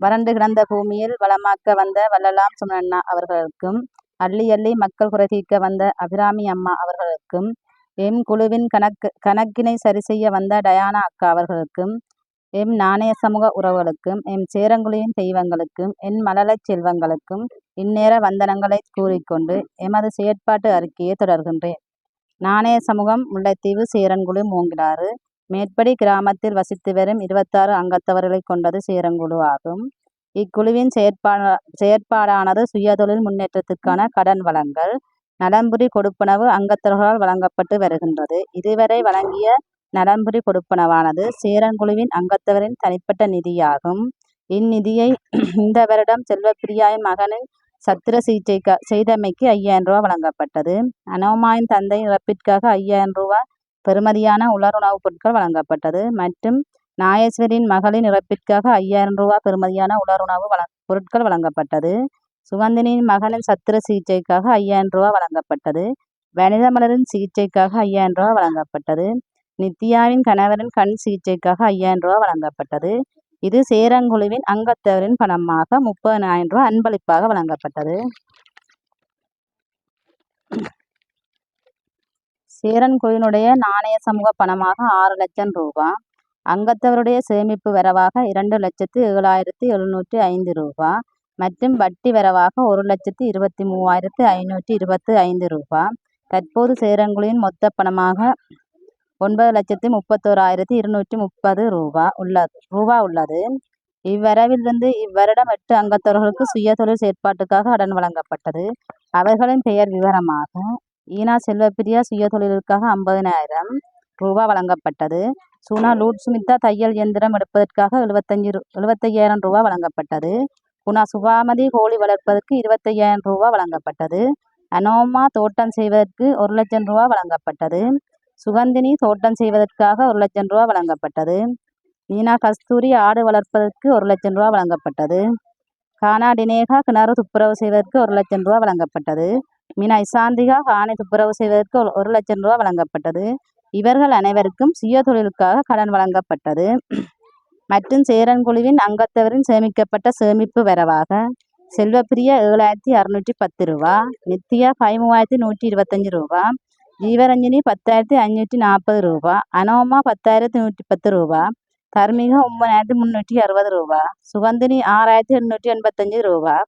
வறண்டு கிடந்த பூமியில் வளமாக்க வந்த வள்ளலாம் சுமண்ணா அவர்களுக்கும் அள்ளி அள்ளி மக்கள் குறை தீர்க்க வந்த அபிராமி அம்மா அவர்களுக்கும் எம் குழுவின் கணக்கு கணக்கினை சரி செய்ய வந்த டயானா அக்கா அவர்களுக்கும் எம் நாணய சமூக உறவுகளுக்கும் எம் சேரங்குழியின் தெய்வங்களுக்கும் என் மழலைச் செல்வங்களுக்கும் இந்நேர வந்தனங்களை கூறிக்கொண்டு எமது செயற்பாட்டு அறிக்கையை தொடர்கின்றேன். நாணய சமூகம் முல்லைத்தீவு சேரன்குழு மூங்கிலாறு மேற்படி கிராமத்தில் வசித்து வரும் இருபத்தாறு அங்கத்தவர்களைக் கொண்டது சேரங்குழு ஆகும். இக்குழுவின் செயற்பாட செயற்பாடானது சுயதொழில் முன்னேற்றத்துக்கான கடன் வழங்கல், நலம்புரி கொடுப்பனவு அங்கத்தவர்களால் வழங்கப்பட்டு வருகின்றது. இதுவரை வழங்கிய நலன்புரி கொடுப்பனவானது சேரன்குழுவின் அங்கத்தவரின் தனிப்பட்ட நிதியாகும். இந்நிதியை இந்த வருடம் செல்வப்பிரியாவின் மகனின் சத்திர சிகிச்சை செய்தமைக்கு ஐயாயிரம் ரூபா வழங்கப்பட்டது. அனோமாயின் தந்தையின் இறப்பிற்காக ஐயாயிரம் ரூபா பெறுமதியான உலர் உணவுப் பொருட்கள் வழங்கப்பட்டது. மற்றும் நாயேஸ்வரின் மகளின் இறப்பிற்காக ஐயாயிரம் ரூபா பெறுமதியான உலர் உணவு பொருட்கள் வழங்கப்பட்டது. சுகந்தினியின் மகளின் சத்திர சிகிச்சைக்காக ஐயாயிரம் ரூபா வழங்கப்பட்டது. வனிதமலரின் சிகிச்சைக்காக ஐயாயிரம் ரூபா வழங்கப்பட்டது. நித்யாவின் கணவரின் கண் சிகிச்சைக்காக ஐயாயிரம் ரூபா வழங்கப்பட்டது. இது சேரன்குழுவின் அங்கத்தவரின் பணமாக முப்பதினாயிரம் ரூபா அன்பளிப்பாக வழங்கப்பட்டது. சேரன்குழுவினுடைய நாணய சமூக பணமாக ஆறு லட்சம் ரூபா. அங்கத்தவருடைய சேமிப்பு வரவாக இரண்டு லட்சத்து ஏழாயிரத்து எழுநூற்றி ஐந்து ரூபா. மற்றும் வட்டி வரவாக ஒரு லட்சத்து இருபத்தி மூவாயிரத்து ஐநூற்றி இருபத்து ஐந்து ரூபாய் தற்போது சேரங்குழுவின் மொத்த பணமாக ஒன்பது லட்சத்தி முப்பத்தோராயிரத்தி இருநூற்றி முப்பது ரூபா உள்ளது ரூபா உள்ளது. இவ்வரவிலிருந்து இவ்வருடம் எட்டு அங்கத்தவர்களுக்கு சுயதொழில் செயற்பாட்டுக்காக கடன் வழங்கப்பட்டது. அவர்களின் பெயர் விவரமாக ஈனா செல்வப்பிரியா சுயதொழிலுக்காக ஐம்பதினாயிரம் ரூபா வழங்கப்பட்டது. சுனா லூட் சுமிதா தையல் இயந்திரம் எடுப்பதற்காக எழுபத்தஞ்சு எழுபத்தையாயிரம் ரூபா வழங்கப்பட்டது. குணா சுபாமதி கோழி வளர்ப்பதற்கு இருபத்தையாயிரம் ரூபா வழங்கப்பட்டது. அனோமா தோட்டம் செய்வதற்கு ஒரு லட்சம் ரூபா வழங்கப்பட்டது. சுகந்தினி தோட்டம் செய்வதற்காக ஒரு லட்சம் ரூபா வழங்கப்பட்டது. மீனா கஸ்தூரி ஆடு வளர்ப்பதற்கு ஒரு லட்சம் ரூபா வழங்கப்பட்டது. கானா டினேகா கிணறு துப்புரவு செய்வதற்கு ஒரு லட்சம் ரூபா வழங்கப்பட்டது. மீனா இசாந்திகா காணி துப்புரவு செய்வதற்கு ஒரு லட்சம் ரூபா வழங்கப்பட்டது. இவர்கள் அனைவருக்கும் சுய தொழிலுக்காக கடன் வழங்கப்பட்டது. மற்றும் சேரன்குழுவின் அங்கத்தவரின் சேமிக்கப்பட்ட சேமிப்பு வரவாக செல்வப்பிரியா ஏழாயிரத்தி அறுநூற்றி பத்து ரூபா. நித்யா பதிமூவாயிரத்தி நூற்றி இருபத்தஞ்சு ரூபா. ஜீவரஞ்சனி பத்தாயிரத்தி ஐநூற்றி நாற்பது ரூபா. அனோமா பத்தாயிரத்தி நூற்றி பத்து ரூபா. தர்மிகா ஒன்பதாயிரத்தி முன்னூற்றி அறுபது ரூபா. சுகந்தினி ஆறாயிரத்தி எண்ணூற்றி எண்பத்தஞ்சு ரூபா.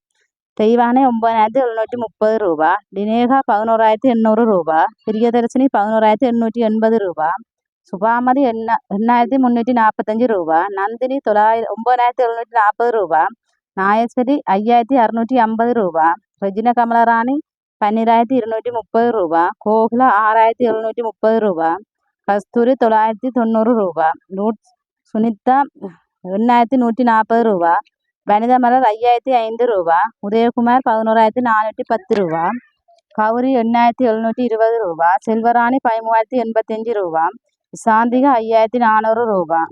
தெய்வானை ஒன்பதாயிரத்தி எழுநூற்றி முப்பது ரூபா. டினேகா பதினோராயிரத்தி எண்ணூறு ரூபா. பிரியதர்சினி பதினோராயிரத்தி எண்ணூற்றி எண்பது ரூபா. சுபாமதி எண்ணா எண்ணாயிரத்தி முன்னூற்றி நாற்பத்தஞ்சு ரூபா. நந்தினி தொள்ளாயிர ஒன்பதாயிரத்தி எழுநூற்றி நாற்பது ரூபா. நாகேஸ்வரி ஐயாயிரத்தி அறுநூற்றி ஐம்பது ரூபா. ரெஜினா கமலராணி பன்னிராயிரத்தி இருநூற்றி முப்பது ரூபா. கோகுலா ஆறாயிரத்தி எழுநூற்றி முப்பது ரூபா. கஸ்தூரி தொள்ளாயிரத்தி தொண்ணூறு ரூபா. லூட் சுனிதா எண்ணாயிரத்தி நூற்றி நாற்பது ரூபா. வனிதமலர் ஐயாயிரத்தி ஐந்து ரூபா. உதயகுமார் பதினோராயிரத்தி நானூற்றி பத்து ரூபா. கௌரி எண்ணாயிரத்தி எழுநூற்றி இருபது ரூபா. செல்வராணி பதிமூவாயிரத்தி எண்பத்தஞ்சு ரூபா. சாந்திகா ஐயாயிரத்தி நானூறு ரூபா.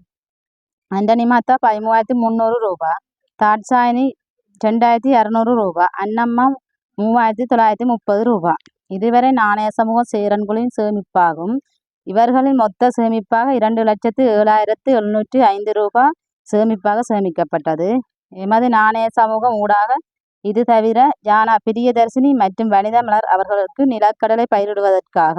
அண்டனிமாத்தா பதிமூவாயிரத்தி முந்நூறு ரூபா. தாட்சாயினி ரெண்டாயிரத்தி அறுநூறு ரூபா. அன்னம்மா மூவாயிரத்தி தொள்ளாயிரத்தி முப்பது ரூபா. இதுவரை நாணய சமூகம் சேரன்குழுவின் சேமிப்பாகும். இவர்களின் மொத்த சேமிப்பாக இரண்டு லட்சத்து ஏழாயிரத்து எழுநூற்றி ஐந்து ரூபா சேமிப்பாக சேமிக்கப்பட்டது. எமது நாணய சமூகம் ஊடாக இது தவிர ஜானா பிரியதர்சினி மற்றும் வனிதமலர் அவர்களுக்கு நிலக்கடலை பயிரிடுவதற்காக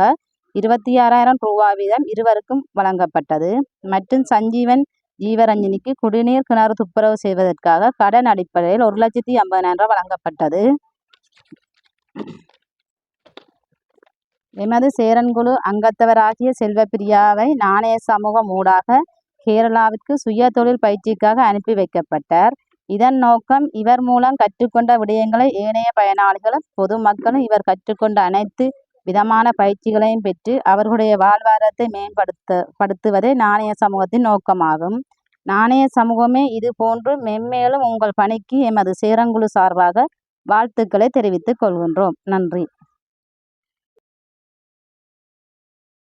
இருபத்தி ஆறாயிரம் ரூபா வீதம் இருவருக்கும் வழங்கப்பட்டது. மற்றும் சஞ்சீவன் ஜீவரஞ்சனிக்கு குடிநீர் கிணறு துப்புரவு செய்வதற்காக கடன் அடிப்படையில் ஒரு லட்சத்தி ஐம்பதினாயிரம் ரூபாய் வழங்கப்பட்டது. எமது சேரன்குழு அங்கத்தவராகிய செல்வப்பிரியாவை நாணய சமூகம் ஊடாக கேரளாவிற்கு சுயதொழில் பயிற்சிக்காக அனுப்பி வைக்கப்பட்டார். இதன் நோக்கம் இவர் மூலம் கற்றுக்கொண்ட விடயங்களை ஏனைய பயனாளிகளும் பொதுமக்களும் இவர் கற்றுக்கொண்ட அனைத்து விதமான பயிற்சிகளையும் பெற்று அவர்களுடைய வாழ்வாதாரத்தை மேம்படுத்த படுத்துவதே நாணய சமூகத்தின் நோக்கமாகும். நாணய சமூகமே இது போன்று மென்மேலும் உங்கள் பணிக்கு எமது சேரன்குழு சார்பாக வாழ்த்துக்களை தெரிவித்துக் கொள்கின்றோம். நன்றி.